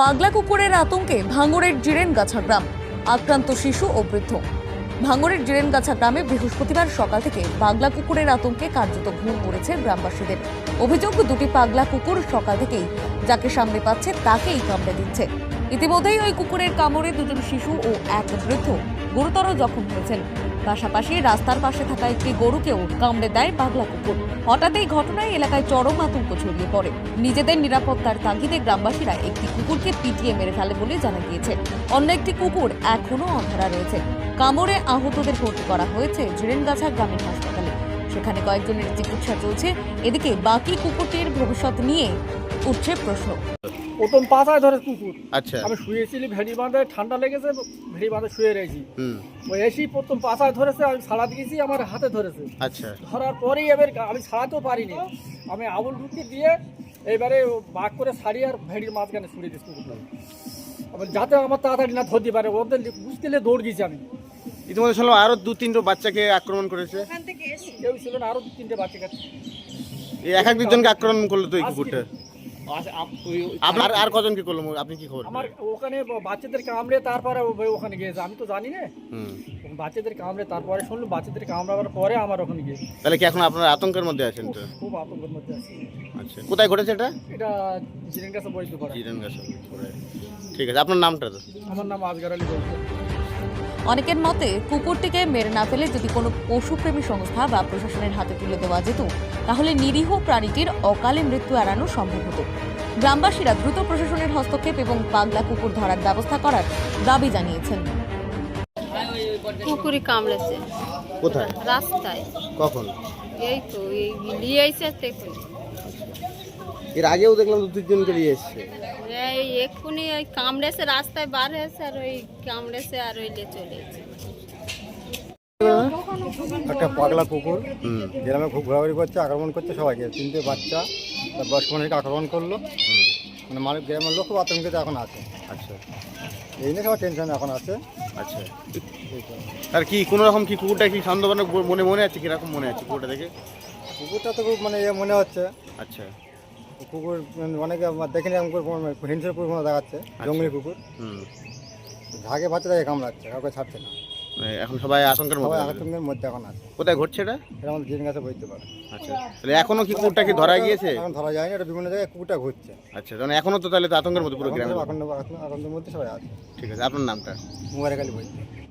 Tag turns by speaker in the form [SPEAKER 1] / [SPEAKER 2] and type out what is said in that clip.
[SPEAKER 1] পাগলা কুকুরের আতঙ্কে ভাঙড়ের জিরেনগাছা গ্রাম, আক্রান্ত শিশু ও বৃদ্ধ। ভাঙড়ের জিরেনগাছা গ্রামে বৃহস্পতিবার সকাল থেকে পাগলা কুকুরের আতঙ্কে কার্যত ঘুম পড়েছে গ্রামবাসীদের। অভিযোগ, দুটি পাগলা কুকুর সকাল থেকেই যাকে সামনে পাচ্ছে, তাকেই কামড়ে দিচ্ছে। ইতিমধ্যেই ওই কুকুরের কামড়ে দুজন শিশু ও এক বৃদ্ধ গুরুতর জখম হয়েছেন। পাশাপাশি রাস্তার পাশে থাকা একটি গরুকেও কামড়ে দেয় পাগলা কুকুর। হঠাৎ এই ঘটনায় এলাকায় চরম আতঙ্ক ছড়িয়ে পড়ে। নিজেদের নিরাপত্তার তাগিদে গ্রামবাসীরা একটি কুকুরকে পিটিয়ে মেরে ফেলে বলে জানা গিয়েছে। অন্য একটি কুকুর এখনও অন্ধরা রয়েছে। কামড়ে আহতদের ভর্তি করা হয়েছে জিরেনগাছা গ্রামীণ হাসপাতালে। সেখানে কয়েকজনের চিকিৎসা চলছে। এদিকে বাকি কুকুরটির ভবিষ্যৎ নিয়ে উঠছে প্রশ্ন।
[SPEAKER 2] প্রথম পাতায় ধরে কুকুর।
[SPEAKER 3] আচ্ছা।
[SPEAKER 2] আমি শুয়েছিলি ভেড়ি বাঁধে ঠান্ডা লেগেছে ভেড়ি বাঁধে শুয়ে রয়েছি। ওই এসি প্রথম পাতায় ধরেছে আমি ছাড়া দিয়েছি আমার হাতে ধরেছে।
[SPEAKER 3] আচ্ছা।
[SPEAKER 2] ধরার পরেই এবার আমি ছাড়াতেও পারিনি। আমি আবুল ঢুকি দিয়ে এবারে বাঘ করে ছাড়ি আর ভেড়ির মাঝখানে ছুড়ে দিয়েছি কুকুরটা আবার যাতে আমার তাড়াতাড়ি না ধরতে পারে ওদের বুঝতে দৌড় গেছি আমি।
[SPEAKER 3] ইতিমধ্যে শুনলাম আরও দু তিনটে বাচ্চাকে আক্রমণ করেছে।
[SPEAKER 2] কেউ ছিল না আরও দু তিনটে বাচ্চা কাছে
[SPEAKER 3] এই এক এক দুজনকে আক্রমণ করল তো এই কুকুরটা। আপনার আর কজনকে করল? আপনি কি খবর?
[SPEAKER 2] আমার ওখানে বাচ্চাদের কামড়ে তারপরে ওখানে গিয়েছে। আমি তো জানি না। বাচ্চাদের কামড়ে তারপরে শুনলাম বাচ্চাদের কামড়াবার পরে আমার ওখানে গিয়ে
[SPEAKER 3] তাহলে কি এখন আপনার আতঙ্কের মধ্যে আছেন তো?
[SPEAKER 2] খুব আতঙ্কের মধ্যে আছি।
[SPEAKER 3] আচ্ছা কোথায় ঘটেছে এটা?
[SPEAKER 2] এটা জিরেন বইতে পারে
[SPEAKER 3] জিরান গাছ ঠিক আছে আপনার নামটা তো
[SPEAKER 2] আমার নাম আজগার আলী বলতে
[SPEAKER 1] অনেকের মতে কুকুরটিকে মেরে না ফেলে যদি কোনো পশুপ্রেমী সংস্থা বা প্রশাসনের হাতে তুলে দেওয়া যেত তাহলে নিরীহ প্রাণীটির অকালে মৃত্যু এড়ানো সম্ভব হতো। গ্রামবাসীরা দ্রুত প্রশাসনের হস্তক্ষেপ এবং পাগলা কুকুর ধরার ব্যবস্থা করার দাবি জানিয়েছেন।
[SPEAKER 4] কুকুরি কামড়েছে।
[SPEAKER 3] কোথায়?
[SPEAKER 4] রাস্তায়।
[SPEAKER 3] কখন?
[SPEAKER 4] এই তো এই নিয়ে এসে দেখুন।
[SPEAKER 3] এর আগেও দেখলাম দু তিনজনকে নিয়ে এসছে।
[SPEAKER 4] এই এক্ষুনি ওই কামড়েছে রাস্তায় বার হয়েছে আর ওই কামড়েছে আর ওই নিয়ে চলে এসেছে।
[SPEAKER 5] একটা পাগলা কুকুর
[SPEAKER 3] হুম।
[SPEAKER 5] গ্রামে খুব ঘোরাঘুরি করছে আক্রমণ করছে সবাইকে। তিনটে বাচ্চা তার বয়স্ক মানুষকে আক্রমণ করল। মানে মানুষ গ্রামের লোক খুব আতঙ্কিত এখন আছে।
[SPEAKER 3] আচ্ছা।
[SPEAKER 5] এই নিয়ে সবার টেনশন এখন আছে।
[SPEAKER 3] আচ্ছা। আর কি কোনো রকম কি কুকুরটা কি সন্দেহজনক মনে মনে আছে? কীরকম মনে আছে কুকুরটা দেখে?
[SPEAKER 5] কুকুরটা তো খুব মানে ইয়ে মনে হচ্ছে।
[SPEAKER 3] আচ্ছা।
[SPEAKER 5] কুকুর মানে অনেকে দেখেনি এরকম করে কোনো হিংস্র কুকুর মতো দেখাচ্ছে জঙ্গলি কুকুর।
[SPEAKER 3] হুম।
[SPEAKER 5] ঝাঁকে বাচ্চাটাকে কামড়াচ্ছে কাউকে ছাড়ছে না।
[SPEAKER 3] মানে এখন সবাই আতঙ্কের মধ্যে
[SPEAKER 5] আতঙ্কের মধ্যে এখন আছে।
[SPEAKER 3] কোথায় ঘটছে এটা?
[SPEAKER 5] এটা আমাদের জিন গাছে বইতে পারে।
[SPEAKER 3] আচ্ছা। তাহলে এখনও কি কুকুরটা কি ধরা গিয়েছে?
[SPEAKER 5] এখন ধরা যায়নি এটা বিভিন্ন জায়গায় কুকুরটা ঘুরছে।
[SPEAKER 3] আচ্ছা তাহলে এখনও তো তাহলে তো আতঙ্কের মধ্যে পুরো
[SPEAKER 5] এখন
[SPEAKER 3] গ্রামে
[SPEAKER 5] সব আতঙ্কের মধ্যে সবাই আছে।
[SPEAKER 3] ঠিক আছে আপনার নামটা?
[SPEAKER 5] মুবারক আলী বইতে।